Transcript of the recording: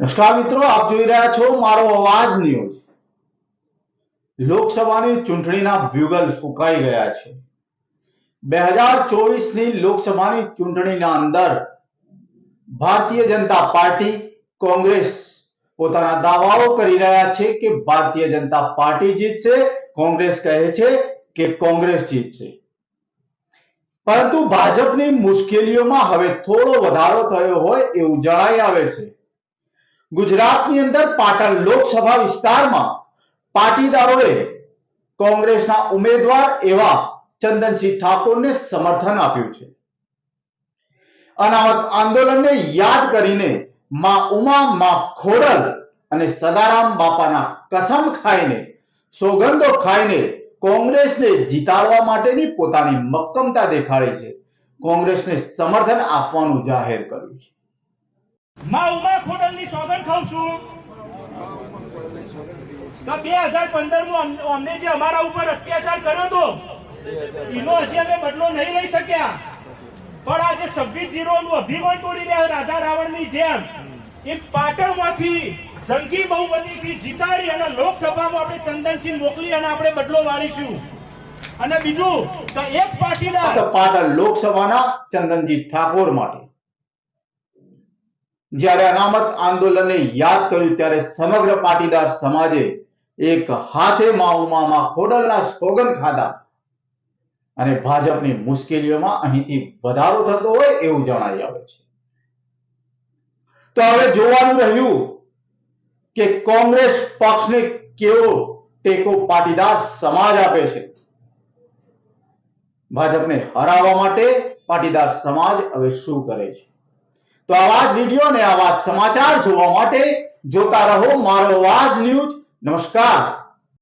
નમસ્કાર મિત્રો, આપ જોઈ રહ્યા છો મારો અવાજ ન્યૂઝ. લોકસભાની ચૂંટણીના બ્યુગલ ફૂંકાઈ ગયા છે. બે હજાર ચોવીસની લોકસભાની ચૂંટણીના અંદર ભારતીય જનતા પાર્ટી, કોંગ્રેસ પોતાના દાવાઓ કરી રહ્યા છે કે ભારતીય જનતા પાર્ટી જીતશે, કોંગ્રેસ કહે છે કે કોંગ્રેસ જીતશે. પરંતુ ભાજપની મુશ્કેલીઓમાં હવે થોડો વધારો થયો હોય એવું જણાઈ આવે છે. ગુજરાતની અંદર પાટણ લોકસભા વિસ્તારમાં પાટીદારોએ કોંગ્રેસના ઉમેદવાર એવા ચંદનસિંહ ઠાકોરને સમર્થન આપ્યું છે. અનામત આંદોલનને યાદ કરીને માં ઉમા, માં ખોડલ અને સદારામ બાપાના કસમ ખાઈને, સોગંદો ખાઈને કોંગ્રેસને જીતાડવા માટેની પોતાની મક્કમતા દેખાડી છે. કોંગ્રેસને સમર્થન આપવાનું જાહેર કર્યું છે. માં ઉમા ખોડલની સોગંદ ખાઉં છું. તો બે હજાર પંદરમાં અમને જે અમારા ઉપર અત્યાચાર કર્યો હતો, એનો હજી અમે બદલો નહીં લઈ શક્યા. પણ આજે છવ્વીસ જીરો નું અભિગમ તોડી રહ્યા રાજા રાવણની જેમ. એ પાટણમાંથી જંગી બહુમતીથી જીતાડી અને લોકસભામાં આપણે ચંદનસિંહ મોકલી અને આપણે બદલો વાળીશું. અને બીજું, તો એક પાટીદાર પાટણ લોકસભાના ચંદનજી ઠાકોર માટે. જ્યારે અનામત આંદોલનને યાદ કર્યું ત્યારે સમગ્ર પાટીદાર સમાજે એક હાથે માઉમામાં ખોડલના સોગંદ ખાધા. અને ભાજપની મુશ્કેલીઓમાં અહીંથી વધારો થતો હોય એવું જણાઈ આવે છે. તો હવે જોવાનું રહ્યું કે કોંગ્રેસ પક્ષને કેવો ટેકો પાટીદાર સમાજ આપે છે. ભાજપને હરાવવા માટે પાટીદાર સમાજ હવે શું કરે છે? તો આવા જ વીડિયો અને આવા સમાચાર જોવા માટે જોતા રહો મારો અવાજ ન્યૂઝ નમસ્કાર.